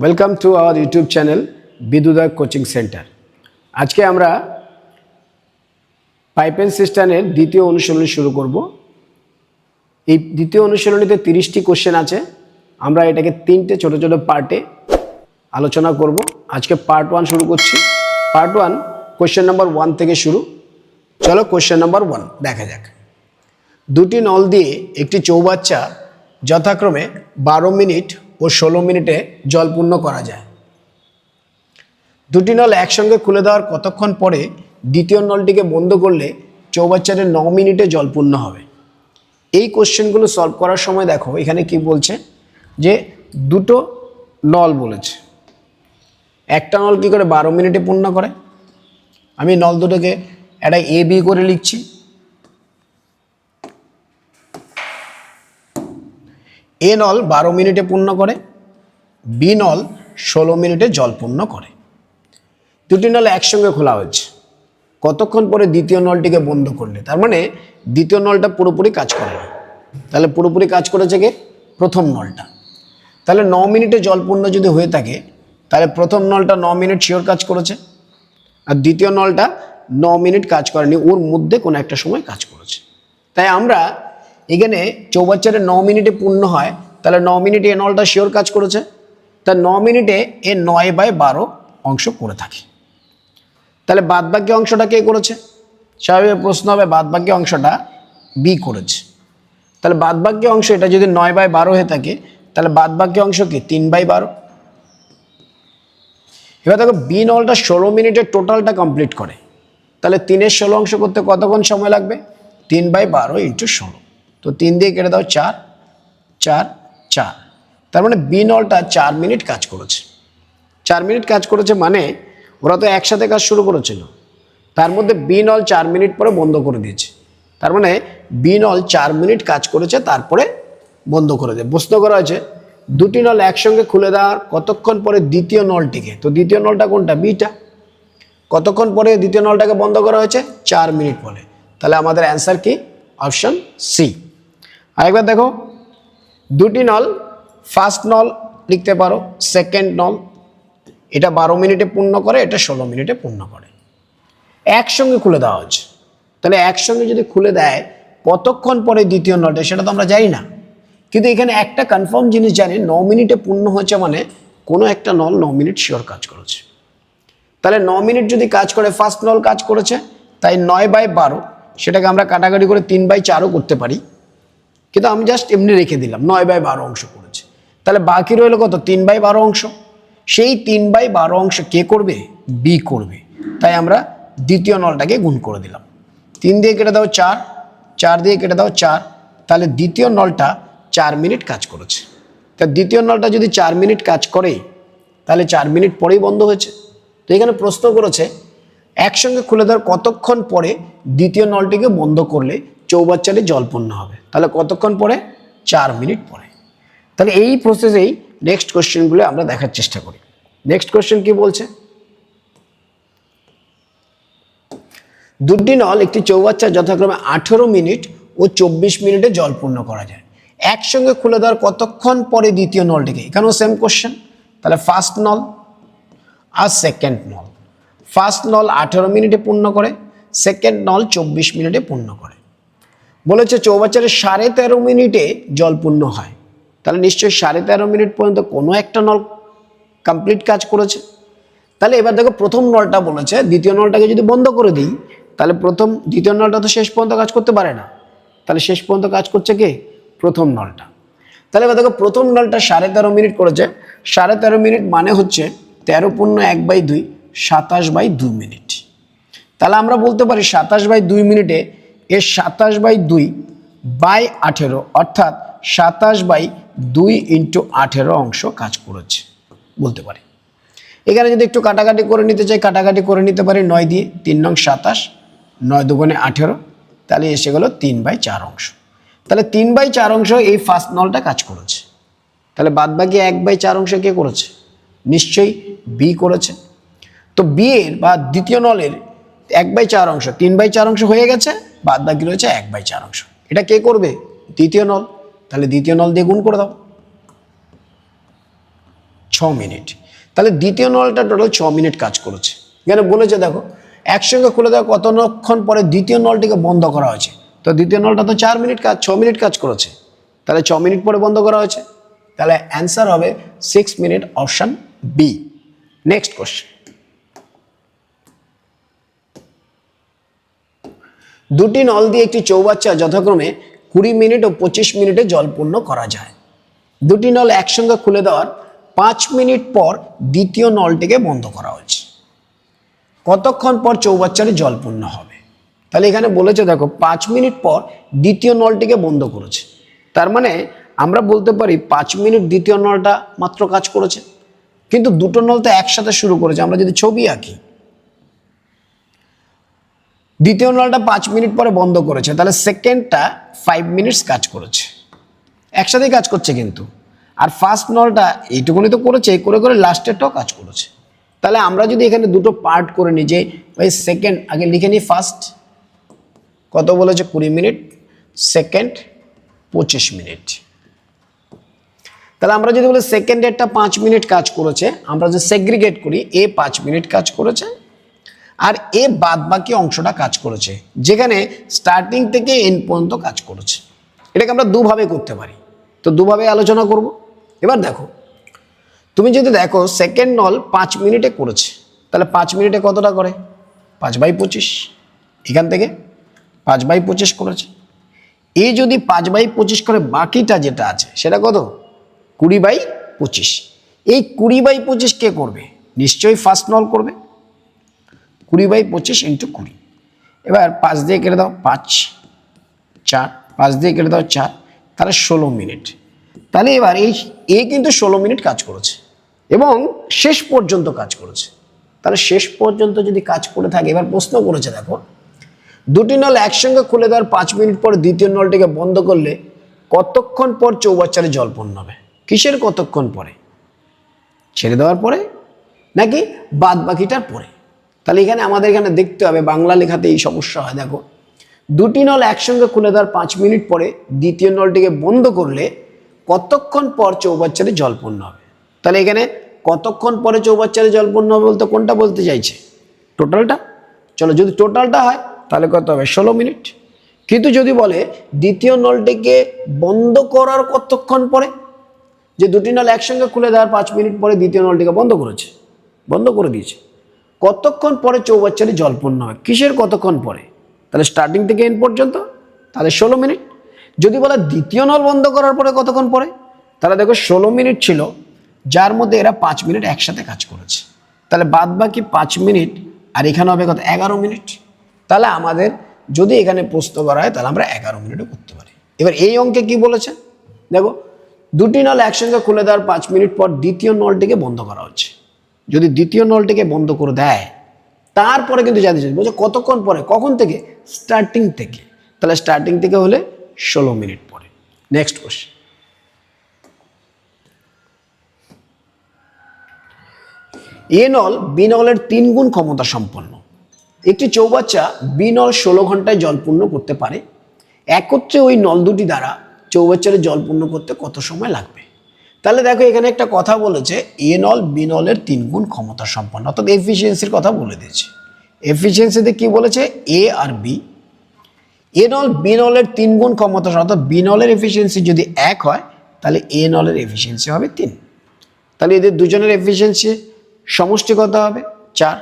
Welcome to our YouTube channel বিদুদয় coaching centre আজকে আমরা পাইপেন সিস্টেমের দ্বিতীয় অনুশীলনী শুরু করব। এই দ্বিতীয় অনুশীলনীতে তিরিশটি কোশ্চেন আছে। আমরা এটাকে তিনটে ছোট ছোট পার্টে আলোচনা করব। আজকে পার্ট ওয়ান শুরু করছি। Part one question number one থেকে শুরু। চলো কোশ্চেন নাম্বার ওয়ান দেখা যাক। দুটি নল দিয়ে একটি চৌবাচ্চা যথাক্রমে বারো মিনিট ও ষোলো মিনিটে জল পূর্ণ করা যায়। দুটি নল একসঙ্গে খুলে দেওয়ার কতক্ষণ পরে দ্বিতীয় নলটিকে বন্ধ করলে চৌবাচ্চারে ন মিনিটে জল পূর্ণ হবে। এই কোশ্চেনগুলো সলভ করার সময় দেখো, এখানে কি বলছে? যে দুটো নল বলেছে। একটা নল কি করে বারো মিনিটে পূর্ণ করে? আমি নল দুটোকে একটা এ বি করে লিখছি। এ নল বারো মিনিটে পূর্ণ করে বি নল ষোলো মিনিটে জল পূর্ণ করে। দুটি নল একসঙ্গে খোলা হয়েছে। কতক্ষণ পরে দ্বিতীয় নলটিকে বন্ধ করলে? তার মানে দ্বিতীয় নলটা পুরোপুরি কাজ করে না। তাহলে পুরোপুরি কাজ করেছে কে? প্রথম নলটা। তাহলে ন মিনিটে জল পূর্ণ যদি হয়ে থাকে, তাহলে প্রথম নলটা ন মিনিট শিওর কাজ করেছে আর দ্বিতীয় নলটা ন মিনিট কাজ করেনি। ওর মধ্যে কোনো একটা সময় কাজ করেছে। তাই আমরা এখানে চৌবাচ্চারে ন মিনিটে পূর্ণ হয়, তাহলে ন মিনিটে এ নলটা শিওর কাজ করেছে? তা ন মিনিটে এ নয় বাই বারো অংশ করে থাকে। তাহলে বাদবাকি অংশটা কে করেছে? স্বাভাবিক প্রশ্ন হবে বাদবাকি অংশটা বি করেছে। তাহলে বাদবাকি অংশ, এটা যদি নয় বাই বারো হয়ে থাকে, তাহলে বাদবাকি অংশ কি? তিন বাই বারো। এবার দেখো বি নলটা ষোলো মিনিটের টোটালটা কমপ্লিট করে। তাহলে তিনের ষোলো অংশ করতে কতক্ষণ সময় লাগবে? তিন বাই বারো ইন্টু ষোলো। তো তিন দিয়ে কেটে দাও চার চার চার। তার মানে বি নলটা চার মিনিট কাজ করেছে। চার মিনিট কাজ করেছে মানে ওরা তো একসাথে কাজ শুরু করেছিল। তার মধ্যে বি নল চার মিনিট পরে বন্ধ করে দিয়েছে। তার মানে বি নল চার মিনিট কাজ করেছে, তারপরে বন্ধ করে দেয়। প্রশ্ন করা হয়েছে, দুটি নল একসঙ্গে খুলে দেওয়ার কতক্ষণ পরে দ্বিতীয় নলটিকে, তো দ্বিতীয় নলটা কোনটা? বিটা। কতক্ষণ পরে দ্বিতীয় নলটাকে বন্ধ করা হয়েছে? চার মিনিট পরে। তাহলে আমাদের অ্যান্সার কি? অপশন সি আরেকবার দেখো। দুটি নল ফার্স্ট নল লিখতে পারো সেকেন্ড নল। এটা বারো মিনিটে পূর্ণ করে, এটা ষোলো মিনিটে পূর্ণ করে। একসঙ্গে খুলে দেওয়া হচ্ছে তাহলে একসঙ্গে যদি খুলে দেয়, কতক্ষণ পরে দ্বিতীয় নলটা, সেটা তো আমরা জানি না। কিন্তু এখানে একটা কনফার্ম জিনিস জানি, ন মিনিটে পূর্ণ হচ্ছে মানে কোনো একটা নল ন মিনিট শিওর কাজ করেছে। তাহলে ন মিনিট যদি কাজ করে ফার্স্ট নল কাজ করেছে, তাই নয় বাই বারো, সেটাকে আমরা কাটাকাটি করে তিন বাই চারও করতে পারি। কিন্তু আমি জাস্ট এমনি রেখে দিলাম, নয় বাই বারো অংশ করেছে। তাহলে বাকি রইল কত? তিন বাই বারো অংশ। সেই তিন বাই বারো অংশ কে করবে? বি করবে। তাই আমরা দ্বিতীয় নলটাকে গুণ করে দিলাম। তিন দিয়ে কেটে দাও চার চার দিয়ে কেটে দাও চার, তাহলে দ্বিতীয় নলটা চার মিনিট কাজ করেছে। তা দ্বিতীয় নলটা যদি চার মিনিট কাজ করে, তাহলে চার মিনিট পরেই বন্ধ হয়েছে। তো এখানে প্রশ্ন করেছে, একসঙ্গে খুলে দেওয়ার কতক্ষণ পরে দ্বিতীয় নলটিকে বন্ধ করলে চৌবাচ্চারে জলপূর্ণ হবে। তাহলে কতক্ষণ পরে চার মিনিট পরে তাহলে এই প্রসেসেই নেক্সট কোশ্চেনগুলো আমরা দেখার চেষ্টা করি। নেক্সট কোশ্চেন কি বলছে? দুটি নল একটি চৌবাচ্চা যথাক্রমে আঠেরো মিনিট ও চব্বিশ মিনিটে জল পূর্ণ করা যায়। একসঙ্গে খুলে দেওয়ার কতক্ষণ পরে দ্বিতীয় নলটিকে? এখানেও সেম কোশ্চেন তাহলে ফার্স্ট নল আর সেকেন্ড নল। ফার্স্ট নল আঠেরো মিনিটে পূর্ণ করে সেকেন্ড নল চব্বিশ মিনিটে পূর্ণ করে। বলেছে চৌবাচ্চারে সাড়ে তেরো মিনিটে জল পূর্ণ হয়। তাহলে নিশ্চয়ই সাড়ে তেরো মিনিট পর্যন্ত কোনো একটা নল কমপ্লিট কাজ করেছে। তাহলে এবার দেখো প্রথম নলটা বলেছে, দ্বিতীয় নলটাকে যদি বন্ধ করে দিই, তাহলে প্রথম, দ্বিতীয় নলটা তো শেষ পর্যন্ত কাজ করতে পারে না। তাহলে শেষ পর্যন্ত কাজ করছে কে? প্রথম নলটা। তাহলে এবার দেখো প্রথম নলটা সাড়ে তেরো মিনিট করেছে। সাড়ে তেরো মিনিট মানে হচ্ছে তেরো পূর্ণ এক বাই দুই, সাতাশ বাই দুই মিনিট। তাহলে আমরা বলতে পারি সাতাশ বাই দুই মিনিটে এর সাতাশ বাই দুই বাই আঠেরো, অর্থাৎ সাতাশ বাই দুই ইন্টু আঠেরো অংশ কাজ করেছে, বলতে পারি। এখানে যদি একটু কাটাকাটি করে নিতে চাই, কাটাকাটি করে নিতে পারি নয় দিয়ে তিন নং সাতাশ, নয় দুগুণে আঠেরো, তাহলে এসে গেল তিন বাই চার অংশ। তাহলে তিন বাই চার অংশ এই ফার্স্ট নলটা কাজ করেছে। তাহলে বাদ বাকি এক বাই চার অংশ কে করেছে? নিশ্চয়ই বি করেছে। তো বি এর বা দ্বিতীয় নলের এক বাই চার অংশ, তিন বাই চার অংশ হয়ে গেছে বাদ বাকি রয়েছে এক বাই চার অংশ। এটা কে করবে? দ্বিতীয় নল। তাহলে দ্বিতীয় নল দিয়ে গুণ করে দাও। ছ মিনিট। তাহলে দ্বিতীয় নলটা টোটাল ছ মিনিট কাজ করেছে। এখানে বলেছে, দেখো, একসঙ্গে খুলে দেওয়া কতক্ষণ পরে দ্বিতীয় নলটিকে বন্ধ করা হয়েছে? তো দ্বিতীয় নলটা তো চার মিনিট কাজ, ছ মিনিট কাজ করেছে। তাহলে ছ মিনিট পরে বন্ধ করা হয়েছে। তাহলে অ্যান্সার হবে six minute option B next question দুটি নল দিয়ে একটি চৌবাচ্চা যথাক্রমে কুড়ি মিনিট ও পঁচিশ মিনিটে জল পূর্ণ করা যায়। দুটি নল একসঙ্গে খুলে দেওয়ার পাঁচ মিনিট পর দ্বিতীয় নলটিকে বন্ধ করা হয়েছে। কতক্ষণ পর চৌবাচ্চারে জল পূর্ণ হবে? তাহলে এখানে বলেছে দেখো, পাঁচ মিনিট পর দ্বিতীয় নলটিকে বন্ধ করেছে। তার মানে আমরা বলতে পারি পাঁচ মিনিট দ্বিতীয় নলটা মাত্র কাজ করেছে। কিন্তু দুটো নল তো একসাথে শুরু করেছে। আমরা যদি ছবি আঁকি দ্বিতীয় নলটা পাঁচ মিনিট পরে বন্ধ করেছে, তাহলে সেকেন্ডটা ফাইভ মিনিটস কাজ করেছে। একসাথেই কাজ করছে কিন্তু। আর ফার্স্ট নলটা এইটুকুনি তো করেছে করে করে লাস্টেরটাও কাজ করেছে। তাহলে আমরা যদি এখানে দুটো পার্ট করে নিই, যে ওই সেকেন্ড আগে লিখে নিই ফার্স্ট কত বলেছে? কুড়ি মিনিট। সেকেন্ড পঁচিশ মিনিট। তাহলে আমরা যদি বলি সেকেন্ডেরটা পাঁচ মিনিট কাজ করেছে, আমরা যে সেগ্রিগেট করি, এ পাঁচ মিনিট কাজ করেছে আর এ বাদ বাকি অংশটা কাজ করেছে, যেখানে স্টার্টিং থেকে এন্ড পর্যন্ত কাজ করেছে। এটাকে আমরা দুভাবে করতে পারি। তো দুভাবে আলোচনা করব। এবার দেখো, তুমি যদি দেখো সেকেন্ড নল পাঁচ মিনিটে করেছে, তাহলে পাঁচ মিনিটে কতটা করে? পাঁচ বাই পঁচিশ। এখান থেকে পাঁচ বাই পঁচিশ করেছে। এই যদি পাঁচ বাই পঁচিশ করে বাকিটা যেটা আছে, সেটা কত? কুড়ি বাই পঁচিশ। এই কুড়ি বাই পঁচিশ কে করবে? নিশ্চয়ই ফার্স্ট নল করবে। কুড়ি বাই পঁচিশ ইন্টু কুড়ি। এবার পাঁচ দিয়ে কেটে দাও পাঁচ, চার, পাঁচ দিয়ে কেটে দাও চার, তাহলে ষোলো মিনিট। তাহলে এবার এই এ কিন্তু ষোলো মিনিট কাজ করেছে এবং শেষ পর্যন্ত কাজ করেছে। তাহলে শেষ পর্যন্ত যদি কাজ করে থাকে, এবার প্রশ্ন করেছে দেখো, দুটি নল একসঙ্গে খুলে দেওয়ার পাঁচ মিনিট পর দ্বিতীয় নলটিকে বন্ধ করলে কতক্ষণ পর চৌবাচ্চারে জল পূর্ণ হবে? কিসের কতক্ষণ পরে? ছেড়ে দেওয়ার পরে নাকি বাদ বাকিটার পরে? তাহলে এখানে আমাদের এখানে দেখতে হবে, বাংলা লেখাতে এই সমস্যা হয়, দেখো। দুটি নল একসঙ্গে খুলে দেওয়ার পাঁচ মিনিট পরে দ্বিতীয় নলটিকে বন্ধ করলে কতক্ষণ পর চৌবাচ্চারে জল পূর্ণ হবে? তাহলে এখানে কতক্ষণ পরে চৌবাচ্চারে জল পূর্ণ হবে বলতে কোনটা বলতে চাইছে? টোটালটা? চলো, যদি টোটালটা হয়, তাহলে কত হবে? ষোলো মিনিট। কিন্তু যদি বলে দ্বিতীয় নলটিকে বন্ধ করার কতক্ষণ পরে? যে দুটি নল একসঙ্গে খুলে দেওয়ার পাঁচ মিনিট পরে দ্বিতীয় নলটিকে বন্ধ করেছে, বন্ধ করে দিয়েছে। কতক্ষণ পরে চৌবাচ্চারে জল পূর্ণ হয়? কিসের কতক্ষণ পরে? তাহলে স্টার্টিং থেকে এন্ড পর্যন্ত? তাহলে ষোলো মিনিট। যদি বলে দ্বিতীয় নল বন্ধ করার পরে কতক্ষণ পরে? তাহলে দেখো ষোলো মিনিট ছিল, যার মধ্যে এরা পাঁচ মিনিট একসাথে কাজ করেছে। তাহলে বাদ বাকি পাঁচ মিনিট, আর এখানে হবে কত? এগারো মিনিট। তাহলে আমাদের যদি এখানে প্রশ্ন করা হয়, তাহলে আমরা এগারো মিনিটও করতে পারি। এবার এই অঙ্কে কি বলেছে? দেখো, দুটি নল একসঙ্গে খুলে দেওয়ার পাঁচ মিনিট পর দ্বিতীয় নলটিকে বন্ধ করা হচ্ছে। যদি দ্বিতীয় নলটিকে বন্ধ করে দেয়, তারপরে কিন্তু জানতে চাই বলছে কতক্ষণ পরে? কখন থেকে? স্টার্টিং থেকে। তাহলে স্টার্টিং থেকে হলে ষোলো মিনিট পরে। নেক্সট কোশ্চেন এ নল বি নলের তিন গুণ ক্ষমতা সম্পন্ন। একটি চৌবাচ্চা বি নল ষোলো ঘন্টায় জল পূর্ণ করতে পারে। একত্রে ওই নল দুটি দ্বারা চৌবাচ্চারে জল পূর্ণ করতে কত সময় লাগবে? তাহলে দেখো এখানে একটা কথা বলেছে এ বিনলের তিন গুণ ক্ষমতা সম্পন্ন। অর্থাৎ এফিসিয়েন্সির কথা বলে দিয়েছে। এফিসিয়েন্সিতে কি বলেছে? এ আর বি এ বিনলের তিন গুণ ক্ষমতা অর্থাৎ বিনলের এফিসিয়েন্সি যদি এক হয়, তাহলে এ নলের এফিসিয়েন্সি হবে তিন। তাহলে এদের দুজনের এফিসিয়েন্সি সমষ্টি কত হবে চার।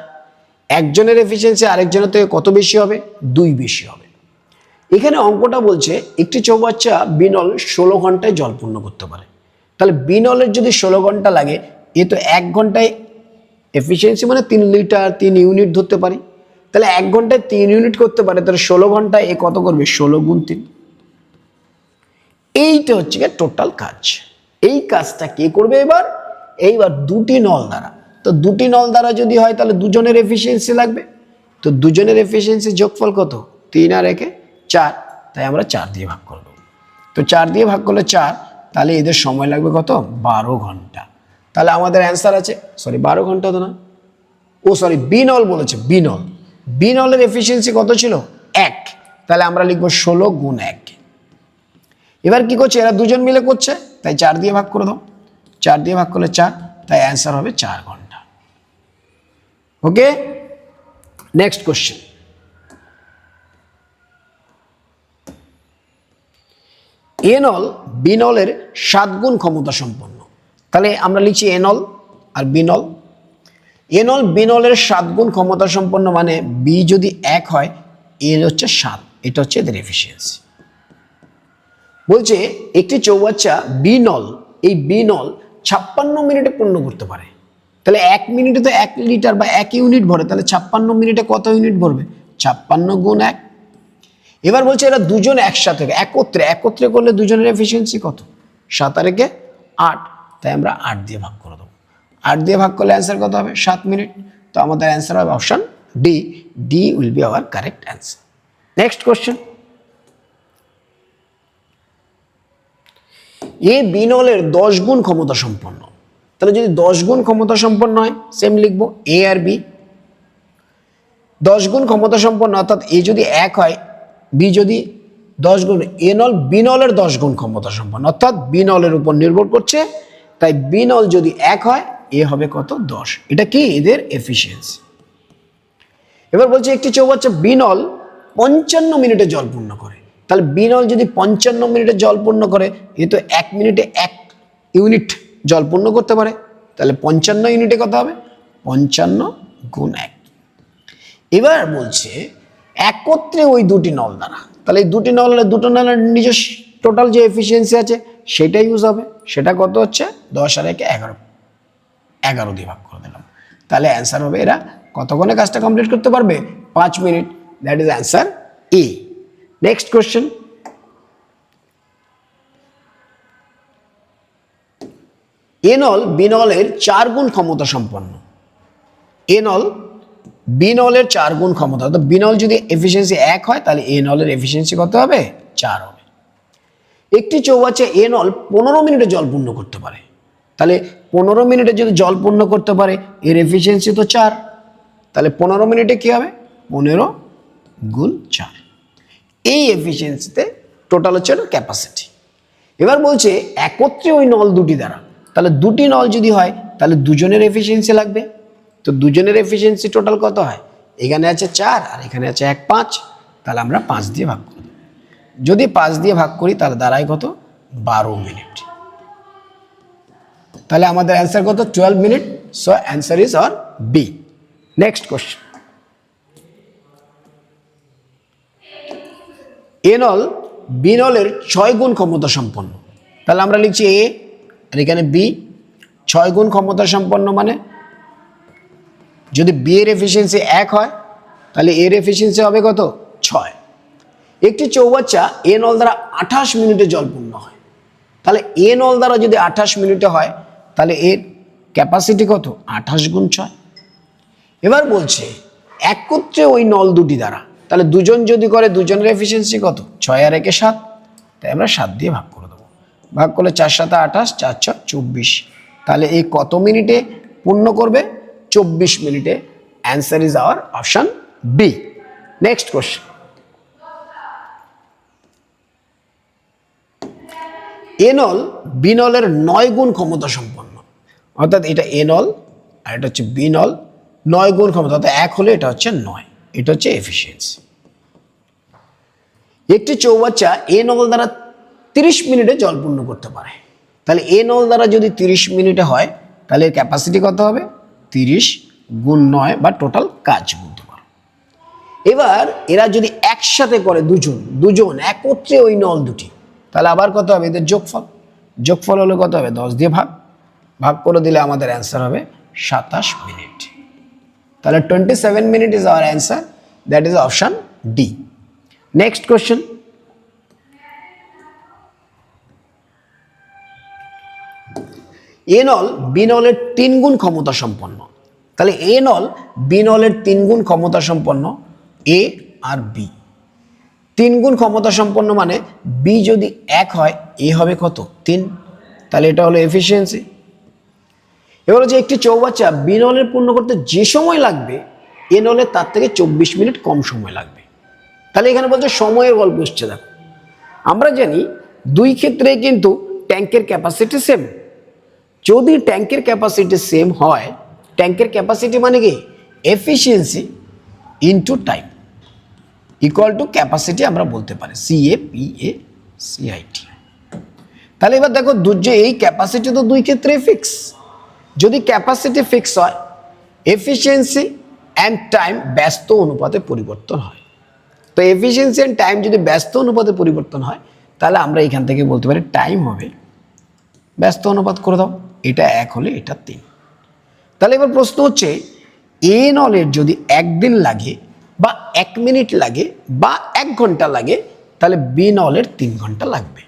একজনের এফিসিয়েন্সি আরেকজনের থেকে কত বেশি হবে? দুই বেশি হবে। এখানে অঙ্কটা বলছে, একটি চৌবাচ্চা বিনল ষোলো ঘন্টায় জল পূর্ণ করতে পারে। তাহলে বিনলের যদি ষোলো ঘণ্টা লাগে, এ তো এক ঘন্টায় এফিসিয়েন্সি মানে তিন লিটার তিন ইউনিট ধরতে পারি। তাহলে এক ঘন্টায় তিন ইউনিট করতে পারে, তাহলে ষোলো ঘন্টায় এ কত করবে? ষোলো গুণ তিন। এইটা হচ্ছে গিয়ে টোটাল কাজ। এই কাজটা কে করবে এবার? এইবার দুটি নল দ্বারা। তো দুটি নল দ্বারা যদি হয়, তাহলে দুজনের এফিসিয়েন্সি লাগবে। তো দুজনের এফিসিয়েন্সি যোগফল কত? তিন আর একে চার। তাই আমরা চার দিয়ে ভাগ করব। তো চার দিয়ে ভাগ করলে চার তাহলে এদের সময় লাগবে কত? বারো ঘণ্টা। তাহলে আমাদের অ্যান্সার আছে? সরি বারো ঘণ্টা তো না? ও সরি বিনল বলেছে, বিনল। বিনলের এফিসিয়েন্সি কত ছিল? এক। তাহলে আমরা লিখব ষোলো গুণ এক। এবার কি করছে? এরা দুজন মিলে করছে, তাই চার দিয়ে ভাগ করে দাও। চার দিয়ে ভাগ করলে চার, তাই অ্যান্সার হবে চার ঘণ্টা। ওকে নেক্সট কোশ্চেন এনল, বিনলের সাত গুণ ক্ষমতা সম্পন্ন। তাহলে আমরা লিখছি এনল আর বিনল। এনল, বিনলের সাত গুণ ক্ষমতা সম্পন্ন মানে বি যদি এক হয় এর হচ্ছে সাত। এটা হচ্ছে এদের এফিসিয়েন্সি বলছে একটি চৌবাচ্চা বিনল, এই বিনল ছাপ্পান্ন মিনিটে পূর্ণ করতে পারে। তাহলে এক মিনিটে তো এক লিটার বা এক ইউনিট ভরে, তাহলে ছাপ্পান্ন মিনিটে কত ইউনিট ভরবে? ছাপ্পান্ন গুণ এক এবার বলছে এরা দুজন একসাথে, একত্রে একত্রে করলে দুজনের এফিসিয়েন্সি কত? সাত আর আট। তাই আমরা আট দিয়ে ভাগ করে দেবো। আট দিয়ে ভাগ করলে অ্যান্সার কত হবে? সাত মিনিট। তো আমাদের অ্যান্সার হবে option D D will be our correct answer next question A বিনলের দশ গুণ ক্ষমতা সম্পন্ন। তাহলে যদি দশ গুণ ক্ষমতা সম্পন্ন হয় সেম লিখব এ আর বি দশ গুণ ক্ষমতা সম্পন্ন, অর্থাৎ এ যদি এক হয় বি যদি দশ গুণ এনল বিনলের দশ গুণ ক্ষমতা সম্পন্ন। অর্থাৎ বিনলের উপর নির্ভর করছে, তাই বিনল যদি এক হয়, এ হবে কত? দশ। এটা কি? এদের এফিসিয়েন্সি এবার বলছে একটি চৌবাচ্চা বিনল পঞ্চান্ন মিনিটে জল পূর্ণ করে। তাহলে বিনল যদি পঞ্চান্ন মিনিটে জল পূর্ণ করে, এ তো এক মিনিটে এক ইউনিট জল পূর্ণ করতে পারে। তাহলে পঞ্চান্ন ইউনিটে কত হবে? পঞ্চান্ন গুণ এক। এবার বলছে একত্রে ওই দুটি নল দ্বারা। তাহলে এই দুটি নলের, দুটো নলের নিজস্ব টোটাল যে এফিসিয়েন্সি আছে সেটা ইউজ হবে। সেটা কত হচ্ছে? দশ আর একে এগারো। এগারো দিয়ে ভাগ করে দিলাম। তাহলে অ্যান্সার হবে এরা কতক্ষণে কাজটা কমপ্লিট করতে পারবে? পাঁচ minute. That is answer A next question এনল বিনলের চার গুণ ক্ষমতা সম্পন্ন। এনল বিনলের চার গুণ ক্ষমতা। অর্থাৎ বিনল যদি এফিসিয়েন্সি এক হয়, তাহলে এনলের এফিসিয়েন্সি কত হবে? চার হবে। একটি চৌবাচ্চা এনল পনেরো মিনিটে জল পূর্ণ করতে পারে। তাহলে পনেরো মিনিটে যদি জল পূর্ণ করতে পারে, এর এফিসিয়েন্সি তো চার। তাহলে পনেরো মিনিটে কী হবে? পনেরো গুণ চার। এই এফিসিয়েন্সিতে টোটাল হচ্ছে ক্যাপাসিটি এবার বলছে একত্রে ওই নল দুটি দ্বারা। তাহলে দুটি নল যদি হয়, তাহলে দুজনের এফিসিয়েন্সি লাগবে। তো দুজনের এফিসিয়েন্সি টোটাল কত হয়? এখানে আছে চার আর এখানে আছে এক পাঁচ, তাহলে আমরা পাঁচ দিয়ে ভাগ করি। যদি পাঁচ দিয়ে ভাগ করি, তাহলে দাঁড়ায় কত? বারো মিনিট। তাহলে আমাদের অ্যান্সার কত? Twelve minute. So answer is or B next question এনল, বিনলের ছয় গুণ ক্ষমতা সম্পন্ন। তাহলে আমরা লিখছি এ, আর এখানে বি। ছয় গুণ ক্ষমতা সম্পন্ন মানে? যদি বি এর এফিসিয়েন্সি এক হয়, তাহলে এর এফিসিয়েন্সি হবে কত? ছয়। একটি চৌবাচ্চা এ নল দ্বারা আঠাশ মিনিটে জল পূর্ণ হয়। তাহলে এ নল দ্বারা যদি আঠাশ মিনিটে হয়, তাহলে এর ক্যাপাসিটি কত? আঠাশ গুণ ছয়। এবার বলছে, একত্রে ওই নল দুটি দ্বারা, তাহলে দুজন যদি করে, দুজনের এফিসিয়েন্সি কত? ছয় আর একে সাত। তাই আমরা সাত দিয়ে ভাগ করে দেবো। ভাগ করলে চার সাথে আঠাশ, চার ছ চব্বিশ। তাহলে এই কত মিনিটে পূর্ণ করবে? চব্বিশ মিনিটে answer is our option B. Next question. এনল বিনলের নয় গুণ ক্ষমতা সম্পন্ন। অর্থাৎ এটা এনল আর এটা হচ্ছে বিনল, নয় গুণ ক্ষমতা। অর্থাৎ এক হলে এটা হচ্ছে নয়। এটা হচ্ছে এফিসিয়েন্সি। একটি চৌবাচ্চা এ নল দ্বারা তিরিশ মিনিটে জল পূর্ণ করতে পারে। তাহলে এ নল দ্বারা যদি তিরিশ মিনিটে হয়, তাহলে এর ক্যাপাসিটি কত হবে? তিরিশ গুণ নয় বা টোটাল কাজ বলতে এবার এরা যদি একসাথে করে দুজন দুজন একত্রে ওই নল দুটি, তাহলে আবার কত হবে? এদের যোগফল। যোগফল হলে কত হবে? দশ দিয়ে ভাগ। ভাগ করে দিলে আমাদের অ্যান্সার হবে সাতাশ মিনিট। তাহলে twenty seven minute is our answer that is option D next question এনল বিনলের তিন গুণ ক্ষমতা সম্পন্ন। তাহলে এনল বিনলের তিন গুণ ক্ষমতা সম্পন্ন এ আর বি। তিন গুণ ক্ষমতা সম্পন্ন মানে বি যদি এক হয় এ হবে কত? তিন। তাহলে এটা হলো এফিসিয়েন্সি এবার যে একটি চৌবাচ্চা, বিনলের পূর্ণ করতে যে সময় লাগবে এ নলে তার থেকে চব্বিশ মিনিট কম সময় লাগবে। তাহলে এখানে বলছে সময়ের গল্প এসছে, দেখো। আমরা জানি দুই ক্ষেত্রে কিন্তু ট্যাঙ্কের ক্যাপাসিটি সেম যদি ট্যাঙ্কের ক্যাপাসিটি সেম হয় ট্যাঙ্কের ক্যাপাসিটি মানে কি? Efficiency into time equal to capacity আমরা বলতে পারি C A P A CIT তাহলে এবার দেখো যে এই ক্যাপাসিটি তো দুই ক্ষেত্রে ফিক্স যদি ক্যাপাসিটি ফিক্স হয় এফিসিয়েন্সি অ্যান্ড টাইম ব্যস্ত অনুপাতে পরিবর্তন হয়। তো এফিসিয়েন্সি অ্যান্ড টাইম যদি ব্যস্ত অনুপাতে পরিবর্তন হয়, তাহলে আমরা এখান থেকে বলতে পারি টাইম হবে। ব্যস্ত অনুপাত করে দাও। এটা এক হলে এটা তিন। তাহলে এবার প্রশ্ন হচ্ছে, এ নলের যদি একদিন লাগে বা এক মিনিট লাগে বা এক ঘণ্টা লাগে, তাহলে বি নলের তিন ঘণ্টা লাগবে।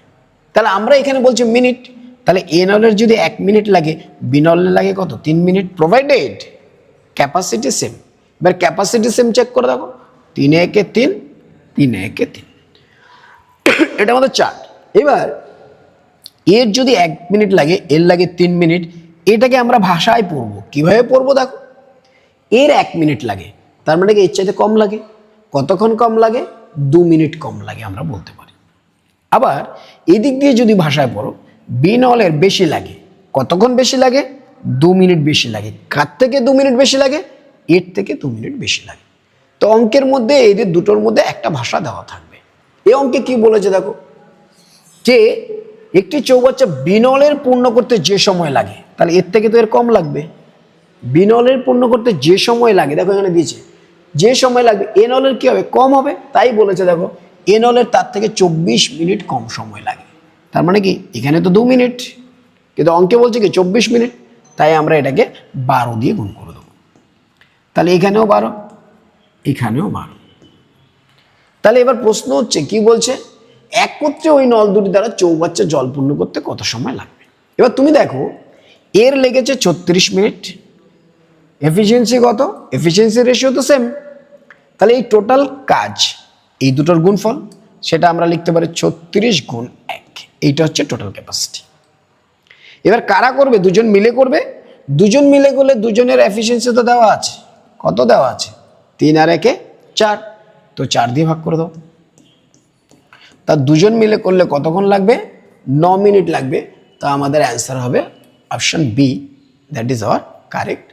তাহলে আমরা এখানে বলছি মিনিট, তাহলে এ নলের যদি এক মিনিট লাগে, বি নলের লাগে কত? তিন মিনিট প্রোভাইডেড ক্যাপাসিটি সেম এবার ক্যাপাসিটি সেম চেক করে দেখো। তিন একে তিন, তিনে একে তিন। এটা আমাদের চার্ট এবার এর যদি এক মিনিট লাগে, এর লাগে তিন মিনিট, এটাকে আমরা ভাষায় পড়ব। কীভাবে পড়ব দেখো? এর এক মিনিট লাগে, তার মানে কি এর চাইতে কম লাগে? কতক্ষণ কম লাগে? দু মিনিট কম লাগে আমরা বলতে পারি। আবার এদিক দিয়ে যদি ভাষায় পড়ো, বিনলের বেশি লাগে, কতক্ষণ বেশি লাগে? দু মিনিট বেশি লাগে। কার থেকে দু মিনিট বেশি লাগে? এর থেকে দু মিনিট বেশি লাগে। তো অঙ্কের মধ্যে, এদের দুটোর মধ্যে একটা ভাষা দেওয়া থাকবে। এই অঙ্কে কি বলেছে দেখো? যে একটি চৌবাচ্চা বিনলের পূর্ণ করতে যে সময় লাগে, তাহলে এর থেকে তো এর কম লাগবে। বিনলের পূর্ণ করতে যে সময় লাগে, দেখো এখানে দিয়েছে, যে সময় লাগবে, এনলের কি হবে? কম হবে, তাই বলেছে, দেখো, এনলের তার থেকে চব্বিশ মিনিট কম সময় লাগে। তার মানে কি? এখানে তো দু মিনিট, কিন্তু অঙ্কে বলছে কি চব্বিশ মিনিট, তাই আমরা এটাকে বারো দিয়ে গুণ করে দেবো। তাহলে এখানেও বারো এখানেও বারো। তাহলে এবার প্রশ্ন হচ্ছে, কি বলছে? একত্রে ওই নল দুটি দ্বারা চৌবাচ্চা জল পূর্ণ করতে কত সময় লাগবে? এবার তুমি দেখো, এর লেগেছে ছত্রিশ মিনিট। এফিসিয়েন্সি কত? এফিসিয়েন্সি রেশিও তো সেম তাহলে এই টোটাল কাজ, এই দুটোর গুণফল, সেটা আমরা লিখতে পারি ছত্রিশ গুণ এক। এইটা হচ্ছে টোটাল ক্যাপাসিটি এবার কারা করবে? দুজন মিলে করবে। দুজন মিলে করলে দুজনের এফিসিয়েন্সি তো দেওয়া আছে। কত দেওয়া আছে? তিন আর একে চার। তো চার দিয়ে ভাগ করে দাও। তা দুজন মিলে করলে কতক্ষণ লাগবে? ন মিনিট লাগবে। তা আমাদের অ্যান্সার হবে option B that is our correct